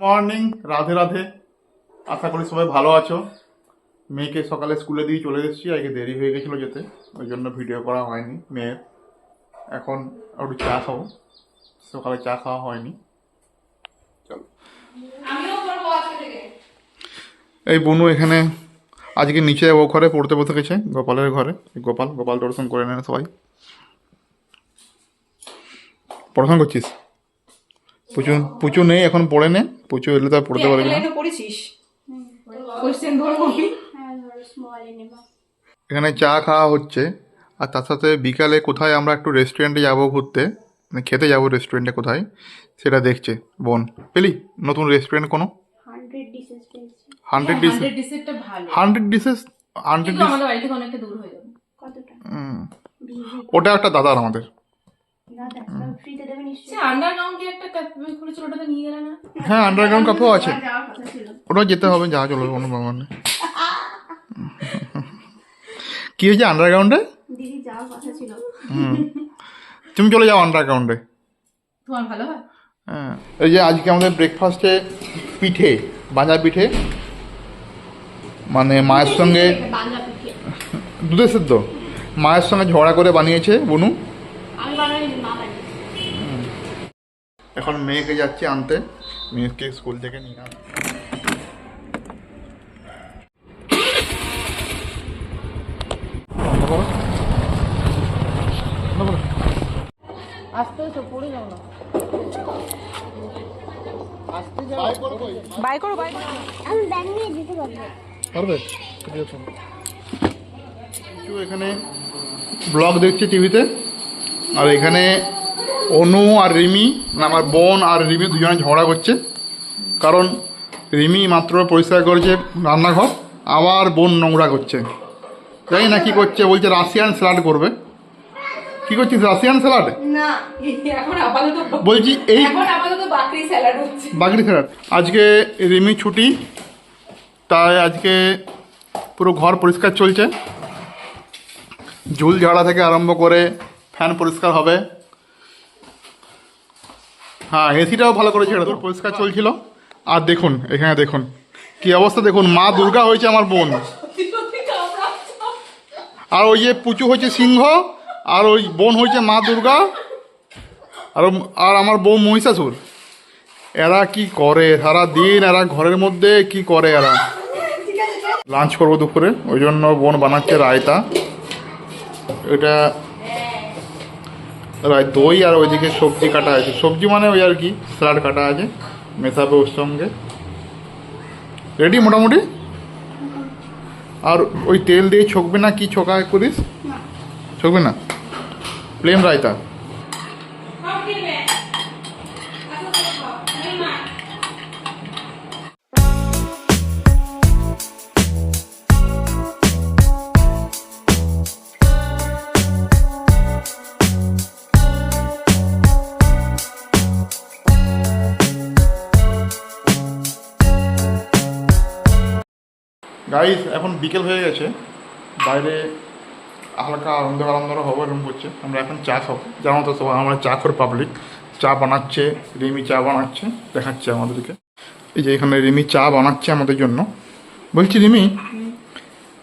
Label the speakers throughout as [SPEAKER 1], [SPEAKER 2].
[SPEAKER 1] Morning Radhe Radhe. আশা করি সবাই ভালো আছো। মেয়েকে সকালে স্কুলে দিয়ে চলে এসেছি আজকে দেরি হয়ে গেছিল যেতে ওই জন্য ভিডিও করা হয়নি মেয়ের। এখন একটু চা খাব। সকালে চা খাওয়া হয়নি। চলো। এই বনু এখানে আজকে নিচে ও ঘরে পড়তে বসে গেছে গোপালের ঘরে। গোপাল গোপাল দর্শন করে নেন সবাই। পড়াশোনা করছিস? পুচু পুচু নেই এখন পড়ে নে পুচু এলে তো আর পড়তে পারবি না।
[SPEAKER 2] পড়েছিস? কোশ্চেন ধরবো আমি
[SPEAKER 3] হ্যাঁ
[SPEAKER 1] এখানে চা খাওয়া হচ্ছে আর তার সাথে বিকালে কোথায় আমরা একটু রেস্টুরেন্টে যাব ঘুরতে মানে খেতে যাব রেস্টুরেন্টে কোথায় সেটা দেখছে বোন। পেলি নতুন রেস্টুরেন্ট কোনো?
[SPEAKER 3] Hundred dishes
[SPEAKER 1] hundred dishes hundred
[SPEAKER 2] কিন্তু
[SPEAKER 1] ডিশ
[SPEAKER 2] আমাদের বাড়ি থেকে অনেকটা দূর হয়ে যাবে।
[SPEAKER 3] কতটা?
[SPEAKER 1] Mm. ওটা একটা দাদার আমাদের।
[SPEAKER 3] দাদা? ফ্রিতে দেবে নিশ্চয়ই।
[SPEAKER 2] আন্ডারগ্রাউন্ডে একটা ক্যাফে খুলেছিল ওটাতে নিয়ে গেলে না?
[SPEAKER 1] হ্যাঁ আন্ডারগ্রাউন্ড কাপেও আছে।
[SPEAKER 3] কথা ছিল।
[SPEAKER 1] ওটাও যেতে হবে যা চলো কোনো ব্যাপার নেই। কি হয়েছে আন্ডারগ্রাউন্ডে
[SPEAKER 3] দিদি যাওয়ার কথা ছিল।
[SPEAKER 1] হুম। তুমি চলে যাও আন্ডারগ্রাউন্ডে
[SPEAKER 2] তোমার ভালো হয়?
[SPEAKER 1] হ্যাঁ এই যে আজকে আমাদের ব্রেকফাস্টে পিঠে বাঁজা পিঠে মানে মায়ের সঙ্গে দুধের সেদ্ধ মায়ের সঙ্গে ঝগড়া করে বানিয়েছে বনু?
[SPEAKER 3] আমি বানাই
[SPEAKER 1] এখন মেয়েকে যাচ্ছে আনতে। মেয়েকে স্কুল থেকে নিয়ে আন বাই করো
[SPEAKER 2] বাই। করো
[SPEAKER 3] আমি ব্যাগ নিয়ে যেতে পারব।
[SPEAKER 1] পারবে? কিছু এখানে ব্লগ দেখছে টিভিতে। আর এখানে অনু আর রিমি মানে আমার বোন আর রিমি দুজনে ঝগড়া করছে। কারণ রিমি মাত্র পরিষ্কার করেছে রান্নাঘর আবার বোন নোংরা করছে। জানি না কি করছে বলছে রাশিয়ান স্যালাড করবে। কি করছিস রাশিয়ান স্যালাড? বলছি এই
[SPEAKER 2] বাকরি স্যালাড।
[SPEAKER 1] আজকে রিমি ছুটি তাই আজকে পুরো ঘর পরিষ্কার চলছে। ঝুল ঝাড়া থেকে আরম্ভ করে ফ্যান পরিষ্কার হবে। হ্যাঁ এসিটাও ভালো করে ছেড়ে পরিষ্কার চলছিল। আর দেখুন এখানে দেখুন কি অবস্থা দেখুন মা দুর্গা হয়েছে আমার বোন। আর ওই যে পুচু হয়েছে সিংহ আর ওই বোন হয়েছে মা দুর্গা আর আর আমার বউ মহিষাসুর। এরা কি করে? সারা দিন এরা ঘরের মধ্যে কি করে এরা? লাঞ্চ করব দুপুরে ওই জন্য বোন বানাচ্ছে রায়তা। এটা দই আর ওইদিকে সবজি কাটা আছে। সবজি মানে ওই আর কি স্যালাড কাটা আছে মেশাবে ওর সঙ্গে। রেডি মোটামুটি? আর ওই তেল দিয়ে ছকবে না কি ছকা করিস? ছকবে না? প্লেন রায়তা? গাইস এখন বিকেল হয়ে গেছে। বাইরে হালকা অন্ধকার অন্ধকার হব এরকম করছে। আমরা এখন চা খাব। যেমন তো সবাই আমরা চা খোর পাবলিক চা বানাচ্ছে রিমি চা বানাচ্ছে দেখাচ্ছে আমাদেরকে। এই যে এখানে রিমি চা বানাচ্ছে আমাদের জন্য। বলছি রিমি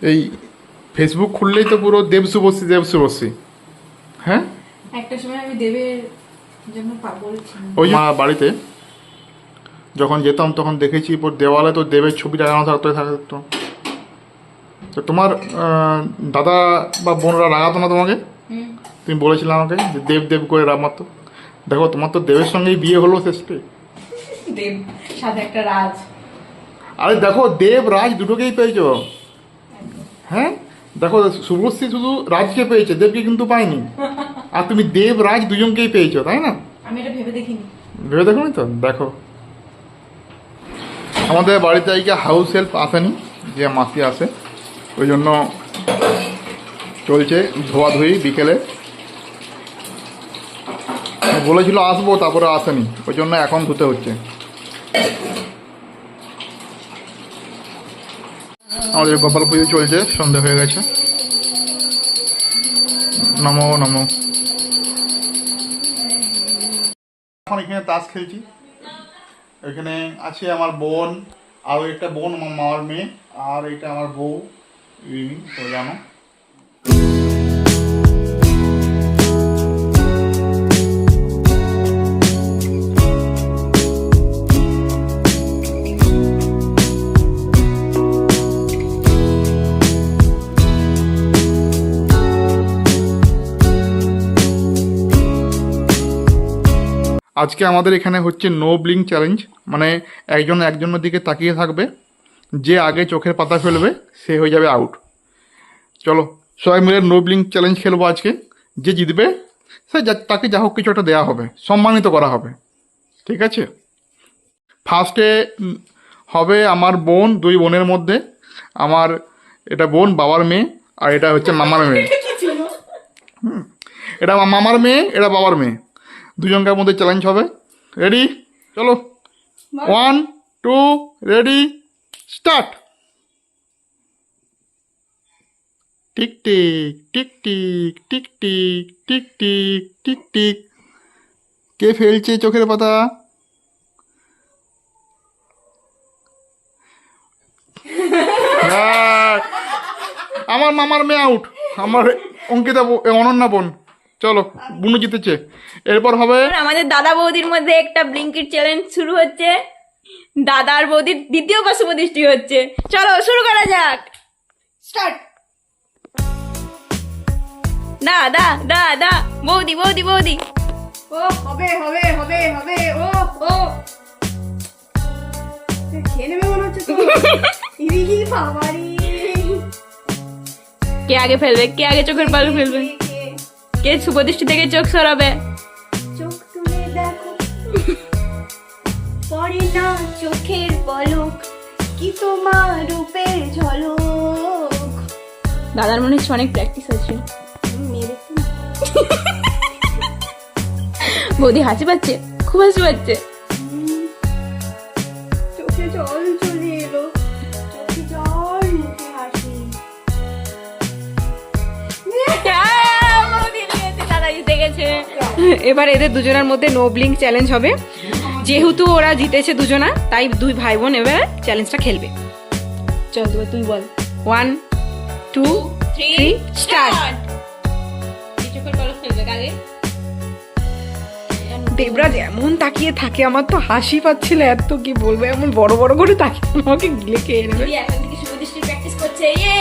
[SPEAKER 1] এই ফেসবুক খুললেই তো পুরো দেব শুভশ্রী দেব শুভশ্রী। হ্যাঁ?
[SPEAKER 2] একটা সময় আমি দেবের জন্য
[SPEAKER 1] ওই মা বাড়িতে যখন যেতাম তখন দেখেছি পুরো দেওয়ালে তো দেবের ছবি লাগানো থাকতো থাকতো। তো তোমার দাদা বা বোনরা রাগাতো না তোমাকে? তুমি বলেছিলে আমাকে যে দেব দেব করে রামাতো দেখো তোমার তো দেবের সঙ্গেই বিয়ে হলো শেষে।
[SPEAKER 2] দেব সাথে একটা রাজ।
[SPEAKER 1] আরে দেখো দেব রাজ দুটোকেই পেয়েছ। হ্যাঁ? দেখো শুভশ্রী শুধু রাজকে পেয়েছে দেবকে কিন্তু পায়নি। আর তুমি দেব রাজ দুজনকেই পেয়েছ তাই না?
[SPEAKER 2] আমি এটা ভেবে দেখিনি।
[SPEAKER 1] ভেবে দেখো তো? দেখো। আমাদের বাড়িতে আজকে হাউস হেল্প আসেনি যে মাসি আসে। ওই জন্য চলছে ধোয়াধুয়ি বিকেলে। বলেছিল আসব, তারপরে আসেনি। ওই জন্য এখন ধুতে হচ্ছে। আমাদের গোপাল পুজো চলছে, সন্ধে হয়ে গেছে। নমো নমো। এখন এখানে তাস খেলছি। এখানে আছে আমার বোন আর একটা বোন, আমার মামার মেয়ে, আর এটা আমার বউ। আজকে আমাদের এখানে হচ্ছে নো ব্লিং চ্যালেঞ্জ মানে একজন একজনের দিকে তাকিয়ে থাকবে। যে আগে চোখের পাতা ফেলবে সে হয়ে যাবে আউট চলো সবাই মিলে নো চ্যালেঞ্জ খেলব আজকে। যে জিতবে সে যা- তাকে যা হোক কিছু একটা দেওয়া হবে সম্মানিত করা হবে। ঠিক আছে? ফার্স্টে হবে আমার বোন দুই বোনের মধ্যে। আমার এটা বোন বাবার মেয়ে আর এটা হচ্ছে মামার মেয়ে। হুম। এটা মামার মেয়ে এটা বাবার মেয়ে। দুজনকার মধ্যে চ্যালেঞ্জ হবে। রেডি চলো। One two ready start. Tick tick tick tick tick tick tick tick tick tick. কে ফেলছে চোখের পাতা? আমার মামার মেয়ে আউট। আমার অঙ্কিতা অনন্যা বোন। চলো, বুনু জিতেছে। এরপর হবে
[SPEAKER 4] আমাদের দাদা বৌদির মধ্যে একটা ব্লিঙ্কিট চ্যালেঞ্জ শুরু হচ্ছে। দাদা আর বৌদির দ্বিতীয় বসুমদৃষ্টি হচ্ছে। চলো শুরু করা যাক।
[SPEAKER 2] স্টার্ট।
[SPEAKER 4] দা দা দা দা বৌদি বৌদি বৌদি।
[SPEAKER 2] ও হবে হবে হবে হবে ও ও। খেয়ে নেবে মনে হচ্ছে
[SPEAKER 4] কে আগে ফেলবে? কে আগে চোখের পাল ফেলবে? কে সুপদৃষ্টি থেকে চোখ সরাবে?
[SPEAKER 3] পড়ে না চোখের পলক কি তোমার রূপের ঝলক?
[SPEAKER 4] দাদার মনে হচ্ছে অনেক প্র্যাকটিস আছে। বৌদি হাসি পাচ্ছে খুব হাসি পাচ্ছে।
[SPEAKER 3] চোখে জল চলে এলো চোখে জল মুখে হাসি।
[SPEAKER 4] দাদা গেছে।
[SPEAKER 2] এবার এদের দুজনের মধ্যে নো ব্লিঙ্ক চ্যালেঞ্জ হবে। যেহেতু ওরা জিতেছে দুজনা তাই দুই ভাই বোন এবার চ্যালেঞ্জটা খেলবে। চল তুই বল। One two
[SPEAKER 4] three. Start
[SPEAKER 2] Debraj এমন তাকিয়ে থাকে আমার তো হাসি পাচ্ছিল এত কি বলব? এমন বড় বড় করে তাকিয়ে আমাকে গিলে খেয়ে নেবে।
[SPEAKER 4] প্র্যাকটিস করছে ইয়ে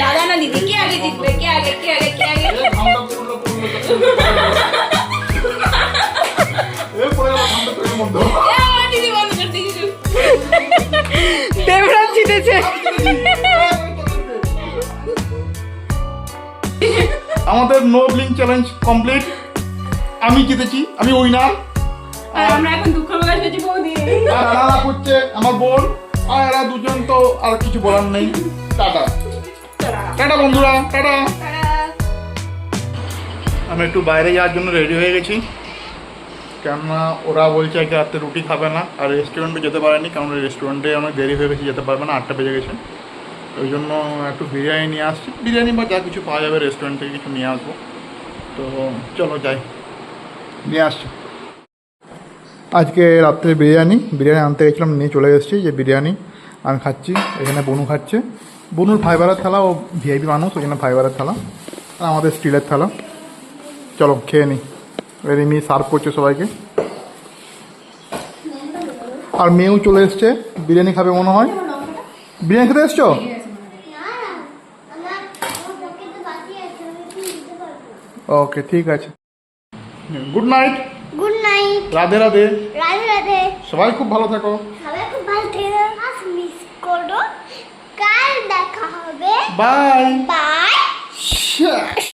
[SPEAKER 4] দাদা না দিদি কে আগে জিতবে? কে আগে কে আগে কে আগে।
[SPEAKER 2] দেবরাজ জিতেছে।
[SPEAKER 1] আমাদের নো ব্লিং চ্যালেঞ্জ কমপ্লিট আমি জিতেছি আমি উইনার
[SPEAKER 4] আর আমরা এখন দুঃখ প্রকাশ করছি বৌদি।
[SPEAKER 1] আর রানা করছে আমার বোন। আর দুজন তো আর কিছু বলার নেই। টাটা। টাটা বন্ধুরা, টাটা। আমি একটু বাইরে যাওয়ার জন্য রেডি হয়ে গেছি। কেননা ওরা বলছে আজকে রাত্রে রুটি খাবে না, আর রেস্টুরেন্টে যেতে পারেনি, কারণ রেস্টুরেন্টে অনেক দেরি হয়ে গেছে, যেতে পারবে না, আটটা বেজে গেছে। ওই জন্য একটু বিরিয়ানি নিয়ে আসছি। বিরিয়ানি বা যা কিছু পাওয়া যাবে রেস্টুরেন্ট থেকে কিছু নিয়ে আসব। তো চলো যাই। নিয়ে আসছি। আজকে রাত্রে বিরিয়ানি বিরিয়ানি আনতে গেছিলাম, নিয়ে চলে এসেছি, যে বিরিয়ানি আমি খাচ্ছি, এখানে বনু খাচ্ছে। বনুর ফাইবারের থালা, ও ভিআইপি মানুষ, ওই জন্য ফাইবারের থালা, আর আমাদের স্টিলের থালা। চলো, খেয়ে নিই রিমি সার্ভ করছে সবাইকে। আর মেয়েও চলে এসছে, বিরিয়ানি খাবে মনে হয়। বিরিয়ানি খেতে এসছো? ওকে, ঠিক আছে।
[SPEAKER 3] Good night.
[SPEAKER 1] রাধে রাধে।
[SPEAKER 3] রাধে রাধে।
[SPEAKER 1] সবাই খুব ভালো থাকো।
[SPEAKER 3] সবাই খুব ভালো থেকো। আজ মিস করো। কাল দেখা হবে।
[SPEAKER 1] Bye
[SPEAKER 3] bye